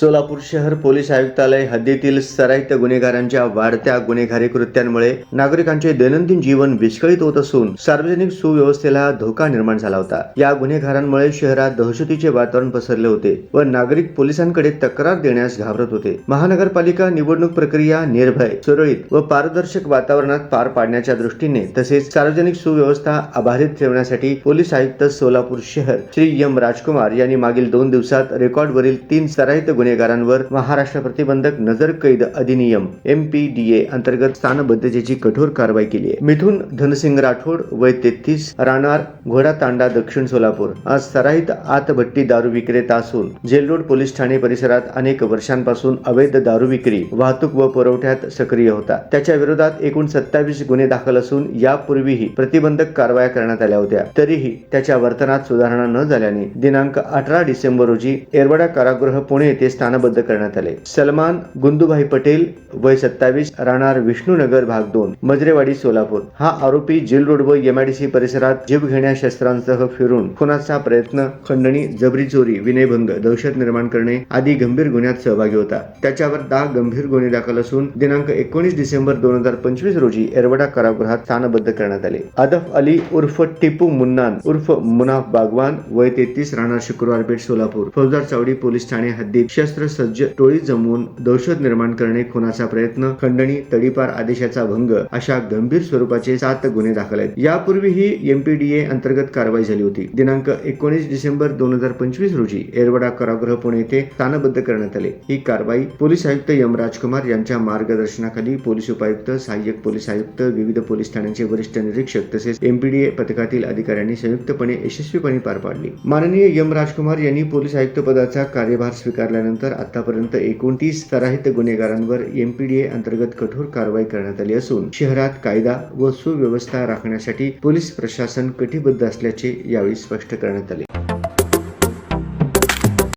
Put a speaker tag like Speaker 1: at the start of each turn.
Speaker 1: सोलापूर शहर पोलीस आयुक्तालय हद्दीतील सराईत गुन्हेगारांच्या वाढत्या गुन्हेगारी कृत्यांमुळे नागरिकांचे दैनंदिन जीवन विस्कळीत होत असून सार्वजनिक सुव्यवस्थेला धोका निर्माण झाला होता. या गुन्हेगारांमुळे शहरात दहशतीचे वातावरण पसरले होते व नागरिक पोलिसांकडे तक्रार देण्यास घाबरत होते. महानगरपालिका निवडणूक प्रक्रिया निर्भय सुरळीत व पारदर्शक वातावरणात पार पाडण्याच्या दृष्टीने तसेच सार्वजनिक सुव्यवस्था अबाधित ठेवण्यासाठी पोलीस आयुक्त सोलापूर शहर श्री एम राजकुमार यांनी मागील दोन दिवसात रेकॉर्डवरील तीन सराईत गुन्हेगारांवर महाराष्ट्र प्रतिबंधक नजर कैद अधिनियम एम पी डी ए अंतर्गत स्थानबद्धतेची कठोर कारवाई केली आहे. मिथुन धनसिंग राठोड वय तेहतीस राहणार घोडा तांडा दक्षिण सोलापूर. आज सराईत आतभट्टी दारू विक्रेता असून जेल रोड पोलीस ठाणे परिसरात अनेक वर्षांपासून अवैध दारू विक्री वाहतूक व पुरवठ्यात सक्रिय होता. त्याच्या विरोधात एकूण सत्तावीस गुन्हे दाखल असून यापूर्वीही प्रतिबंधक कारवाया करण्यात आल्या होत्या. तरीही त्याच्या वर्तनात सुधारणा न झाल्याने दिनांक अठरा डिसेंबर रोजी एरवडा कारागृह पुणे येथे स्थानबद्ध करण्यात आले. सलमान गुंदूभाई पटेल वय सत्तावीस राहणार विष्णूनगर भाग दोन मजरेवाडी सोलापूर. हा आरोपी जेल रोड व एमआयडीसी परिसरात जीवघेण्या शस्त्रांसह फिरून खुनाचा प्रयत्न खंडणी जबरी चोरी विनयभंग दहशत निर्माण करणे आदी गंभीर गुन्ह्यात सहभागी होता. त्याच्यावर दहा गंभीर गुन्हे दाखल असून दिनांक एकोणीस डिसेंबर दोन हजार पंचवीस रोजी एरवडा कारागृहात स्थानबद्ध करण्यात आले. अदफ अली उर्फ टिपू मुन्नान उर्फ मुनाफ बागवान वय तेहतीस राहणार शुक्रवार पेठ सोलापूर. फौजदार चावडी पोलीस ठाणे हद्दीत शस्त्र सज्ज टोळी जमवून दहशत निर्माण करणे खुनाचा प्रयत्न खंडणी तडीपार आदेशाचा भंग अशा गंभीर स्वरूपाचे सात गुन्हे दाखल आहेत. यापूर्वीही एमपीडीए अंतर्गत कारवाई झाली होती. दिनांक एकोणीस डिसेंबर दोन हजार पंचवीस रोजी एरवडा कारागृह पुणे येथे स्थानबद्ध करण्यात आले. ही कारवाई पोलीस आयुक्त यम राजकुमार यांच्या मार्गदर्शनाखाली पोलीस उपायुक्त सहाय्यक पोलीस आयुक्त विविध पोलीस ठाण्यांचे वरिष्ठ निरीक्षक तसेच एमपीडीए पथकातील अधिकाऱ्यांनी संयुक्तपणे यशस्वीपणे पार पाडली. माननीय यम राजकुमार यांनी पोलीस आयुक्त पदाचा कार्यभार स्वीकारल्यानंतर आतापर्यंत एकोणतीस सराहित गुन्हेगारांवर एमपीडीए अंतर्गत कठोर कारवाई करण्यात आली असून शहरात कायदा व सुव्यवस्था राखण्यासाठी पोलीस प्रशासन कटिबद्ध असल्याचे यावेळी स्पष्ट करण्यात आले.